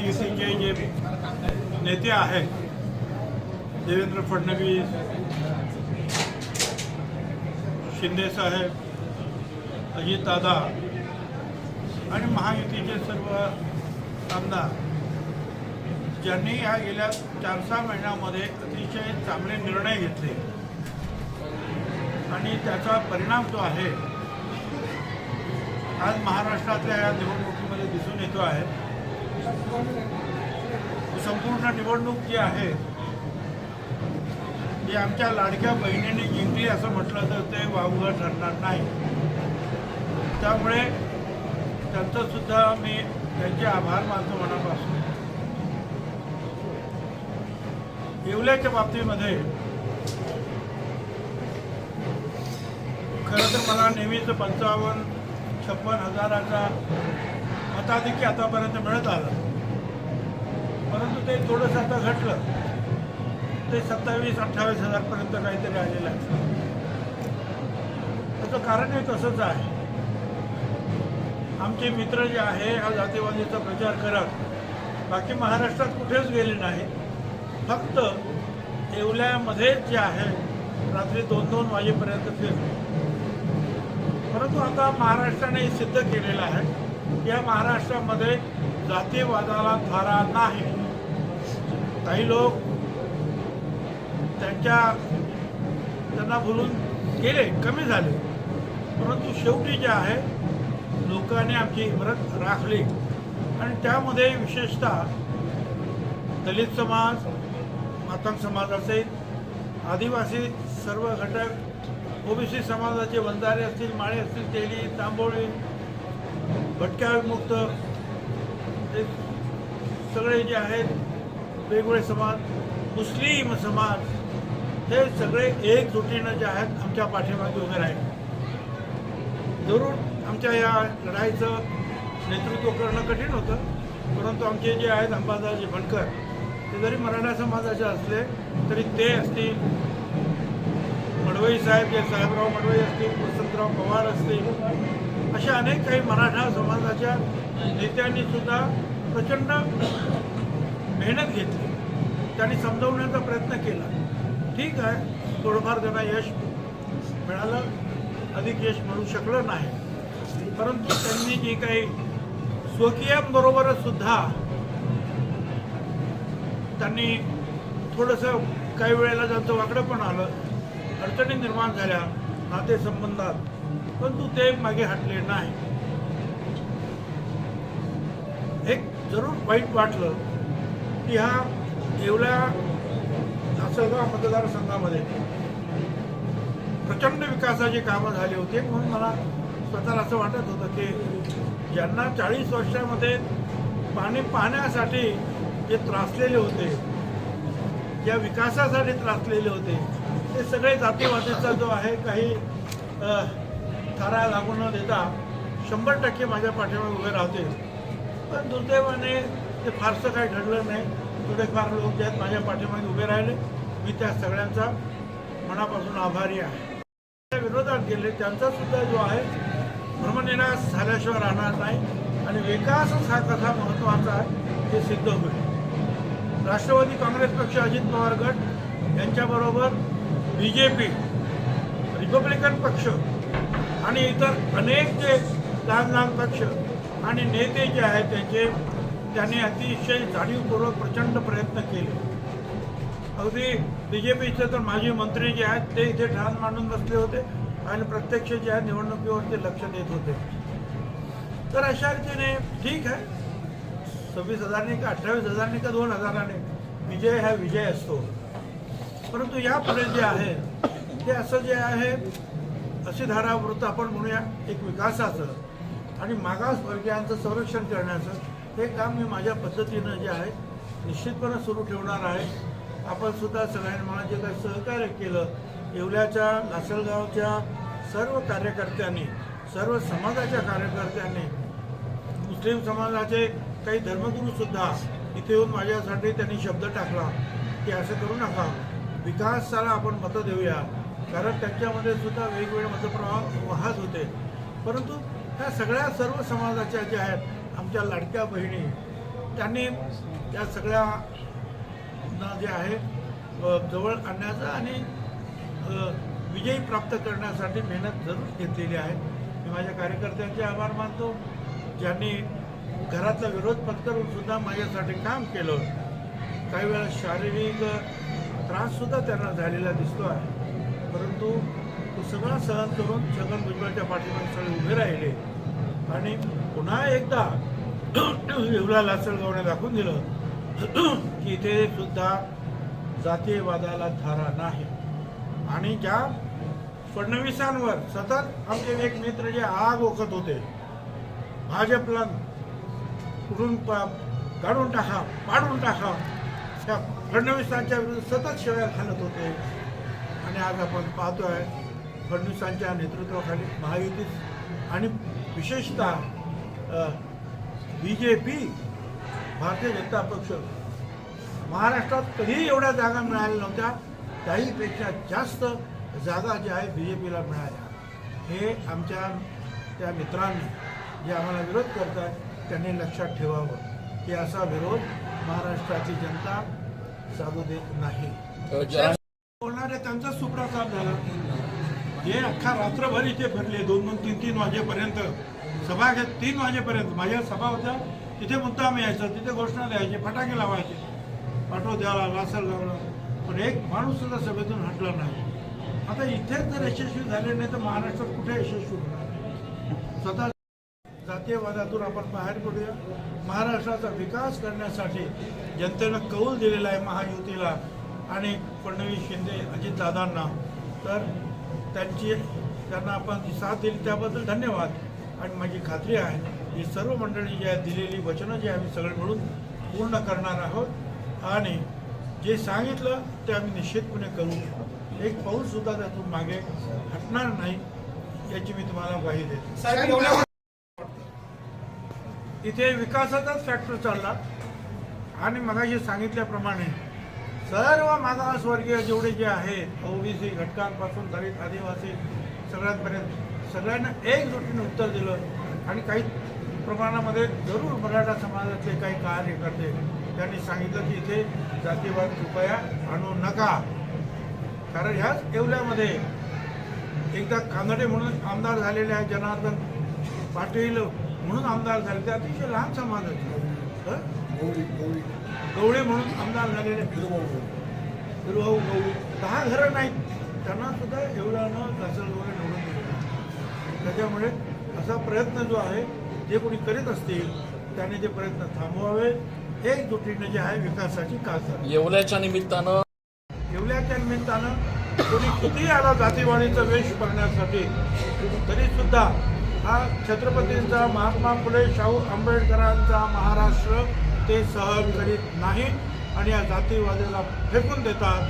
पहिल्यांदा मी महायुतीचे जे नेते आहेत. देवेंद्र फडणवीस शिंदेसाहेब अजितदादा आणि महायुतीचे सर्व आमदार. ज्यांनी ह्या गेल्या चार सहा महिन्यामध्ये अतिशय चांगले निर्णय घेतले. आणि त्याचा परिणाम जो आहे आज महाराष्ट्रातल्या या निवडणुकीमध्ये दिसून येतो आहे. संपूर्ण निवडणूक जी आहे ती आमच्या लाडक्या बहिणीने जिंकली असं म्हटलं तर ते वावगं ठरणार नाही. त्यामुळे त्यांचं सुद्धा मी त्यांचे आभार मानतो मनापासून. येवल्याच्या बाबतीमध्ये खरं तर मला नेहमीच पंचावन्न छप्पन हजाराचा मताधिक्य आतापर्यंत मिळत आलं. परंतु ते थोडंसं आता घटलं. ते सत्तावीस अठ्ठावीस हजारपर्यंत काहीतरी आलेलं आहे. त्याचं कारण हे तसंच आहे. आमचे मित्र जे आहे हा जातीवादीचा प्रचार करत बाकी महाराष्ट्रात कुठेच गेले नाही. फक्त येवल्यामध्येच जे आहे रात्री दोन दोन वाजेपर्यंत फिरले. परंतु आता महाराष्ट्राने सिद्ध केलेलं आहे. या महाराष्ट्रामध्ये जातीवादाला थारा नाही. काही लोक त्यांच्या त्यांना बोलून गेले कमी झाले. परंतु शेवटी जे आहे लोकांनी आमची इमरत राखली. आणि त्यामध्ये विशेषतः दलित समाज मातंग समाज असेल आदिवासी सर्व घटक ओबीसी समाजाचे वंजारे असतील माळे असतील तेली तांबोळी भटक्या विमुक्त हे सगळे जे आहेत वेगवेगळे समाज मुस्लिम समाज हे सगळे एकजुटीनं जे आहेत आमच्या पाठीमागे उभे राहिले. जरूर आमच्या या लढाईचं नेतृत्व करणं कठीण होतं परंतु आमचे जे आहेत अंबादाजी भणकर ते जरी मराठा समाजाचे असले तरी ते असतील. मडवई साहेब जे साहेबराव मडवई असतील वसंतराव पवार असतील अशा अनेक काही मराठा समाजाच्या नेत्यांनी सुद्धा प्रचंड मेहनत घेतली. त्यांनी समजवण्याचा प्रयत्न केला. ठीक आहे थोडंफार त्यांना यश मिळालं. अधिक यश मिळू शकलं नाही. परंतु त्यांनी जी काही स्वकीयांबरोबरच सुद्धा त्यांनी थोडंसं काही वेळेला त्यांचं वाकडं पण आलं अडचणी निर्माण झाल्या नातेसंबंधात परंतु ते मागे हटले नाही. एक जरूर वाईट वाटलं की हा येवल्या लासलगाव मतदारसंघामध्ये प्रचंड विकासाची कामं झाली होती. म्हणून मला स्वतःला असं वाटत होतं की ज्यांना चाळीस वर्षामध्ये पाणी पाहण्यासाठी जे त्रासलेले होते ज्या विकासासाठी त्रासलेले होते ते सगळे जातीवादीचा जो आहे काही थारा लागू न देता शंभर टक्के माझ्या पाठीमागे उभे राहते पण दुर्दैवाने ते फारसं काही घडलं नाही. थोडेफार लोक जे आहेत माझ्या पाठीमागे उभे राहिले. मी त्या सगळ्यांचा मनापासून आभारी आहे. त्या विरोधात गेले त्यांचा सुद्धा जो आहे भ्रमनिराश झाल्याशिवाय राहणार नाही. आणि विकासच हा कथा महत्त्वाचा आहे हे सिद्ध होईल. राष्ट्रवादी काँग्रेस पक्ष अजित पवार गट यांच्याबरोबर बी जे पी रिपब्लिकन पक्ष आणि इतर अनेक जे लहान लहान पक्ष आणि नेते जे आहेत त्यांचे त्यांनी अतिशय जाणीवपूर्वक प्रचंड प्रयत्न केले. अगदी बी जे पीचे तर माजी मंत्री जे आहेत ते इथे ठाण मांडून बसले होते आणि प्रत्यक्ष जे आहे निवडणुकीवर ते लक्ष देत होते. तर अशा रीतीने ठीक आहे. सव्वीस हजारने का अठ्ठावीस हजारने का दोन हजाराने विजय हा विजय असतो. परंतु यापुढे जे आहे ते असं जे आहे अशी धारावृत्त आपण म्हणूया एक विकासाचं आणि मागासवर्गीयांचं संरक्षण करण्याचं हे काम मी माझ्या पद्धतीनं जे आहे निश्चितपणे सुरू ठेवणार आहे. आपण सुद्धा सगळ्यांनी मला जे काही सहकार्य केलं येवल्याच्या लासलगावच्या सर्व कार्यकर्त्यांनी सर्व समाजाच्या कार्यकर्त्यांनी मुस्लिम समाजाचे काही धर्मगुरूसुद्धा इथे येऊन माझ्यासाठी त्यांनी शब्द टाकला की असं करू नका. विकासाला आपण मतं देऊया. कारण त्यांच्यामध्ये सुद्धा वेगवेगळे मतप्रवाह वाहत होते. परंतु ह्या सगळ्या सर्व समाजाच्या ज्या आहेत आमच्या लाडक्या बहिणी त्यांनी त्या सगळ्यांना जे आहे जवळ आणण्याचा आणि विजयी प्राप्त करण्यासाठी मेहनत जरूर घेतलेली आहे. मी माझ्या कार्यकर्त्यांचे आभार मानतो. ज्यांनी घरातला विरोध पत्करून सुद्धा माझ्यासाठी काम केलं. काही वेळा शारीरिक त्राससुद्धा त्यांना झालेला दिसतो आहे. परंतु तो सगळा सहन करून छगन भुजबळच्या पाठीमागे सगळे उभे राहिले. आणि पुन्हा एकदा येवला लासलगावने दाखवून दिलं की इथे सुद्धा जातीयवादाला धारा नाही. आणि ज्या फडणवीसांवर सतत आमचे एक मित्र जे आग ओकत होते भाजपला कुठून काढून टाका पाडून टाका त्या फडणवीसांच्या विरुद्ध सतत शिव्या घालत होते. आणि आज आपण पाहतो आहे फडणवीसांच्या नेतृत्वाखाली महायुती आणि विशेषतः B J P Bharatiya Janata पक्ष महाराष्ट्रात कधीही एवढ्या जागा मिळाल्या नव्हत्या त्याहीपेक्षा जास्त जागा ज्या आहे बी जे पीला मिळाल्या. हे आमच्या त्या मित्रांनी जे आम्हाला विरोध करतात त्यांनी लक्षात ठेवावं की असा विरोध महाराष्ट्राची जनता साधू देत नाही. त्यांचा सुप्रसाद झाला. जे अख्खा रात्रभर इथे फिरले. दोन दोन तीन तीन वाजेपर्यंत सभा घेत तीन वाजेपर्यंत माझ्या सभा होत्या. तिथे मुद्दाम यायचं तिथे घोषणा द्यायची फटाके लावायचे. पाठव द्याला लासल लावला पण एक माणूस सुद्धा सभेतून हटला नाही. आता इथेच जर यशस्वी झाले नाही तर महाराष्ट्रात कुठे यशस्वी होणार? स्वतः जातीयवादातून आपण बाहेर पडूया. महाराष्ट्राचा विकास करण्यासाठी जनतेनं कौल दिलेला आहे महायुतीला. आणि फडणवीस शिंदे अजितदादांना तर त्यांची त्यांना आपण जी साथ दिली त्याबद्दल धन्यवाद. आणि माझी खात्री आहे ही सर्व मंडळी जी आहेत दिलेली वचनं जी आम्ही सगळे मिळून पूर्ण करणार आहोत. आणि जे सांगितलं ते आम्ही निश्चितपणे करू. एक पाऊल सुद्धा त्यातून मागे हटणार नाही याची मी तुम्हाला ग्वाही देतो. इथे विकासाचाच फॅक्टर चालला. आणि मगाशी सांगितल्याप्रमाणे सर्व मागासवर्गीय जेवढे जे आहेत ओबीसी घटकांपासून दलित आदिवासी सगळ्यांपर्यंत सगळ्यांना एकजुटीने उत्तर दिलं आणि काही प्रमाणामध्ये जरूर मराठा समाजातले काही कार्यकर्ते त्यांनी सांगितलं की इथे जातीवाद कृपया आणू नका कारण ह्याच येवल्यामध्ये एकदा कानडे म्हणून आमदार झालेले आहेत जनार्दन पाटील म्हणून आमदार झाले ते अतिशय लहान समाजाचे हं? गवळे म्हणून आमदार झालेले गुरुभाऊ गवळी. दहा घरं नाहीत. त्यांना सुद्धा एवढ्यानं लासलगावने निवडून दिलं त्याच्यामुळे असा प्रयत्न जो आहे जे कोणी करीत असतील त्यांनी ते प्रयत्न थांबवावे. एकजुटीने जे आहे विकासाची कास येवल्याच्या निमित्तानं येवल्याच्या निमित्तानं कोणी किती आला जातीवाडीचा वेश करण्यासाठी तरी सुद्धा हा छत्रपतींचा महात्मा फुले शाहू आंबेडकरांचा महाराष्ट्र ते सहन करीत नाही आणि या जातीवादाला फेकून देतात.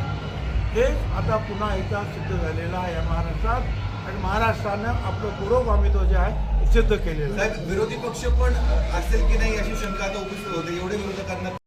हे आता पुन्हा एकदा सिद्ध झालेलं आहे या महाराष्ट्रात. आणि महाराष्ट्रानं आपलं पुरोगामित्व जे आहे सिद्ध केलेलं आहे. विरोधी पक्ष पण असेल की नाही अशी शंका आता उपस्थित होते. एवढे विरोधकांना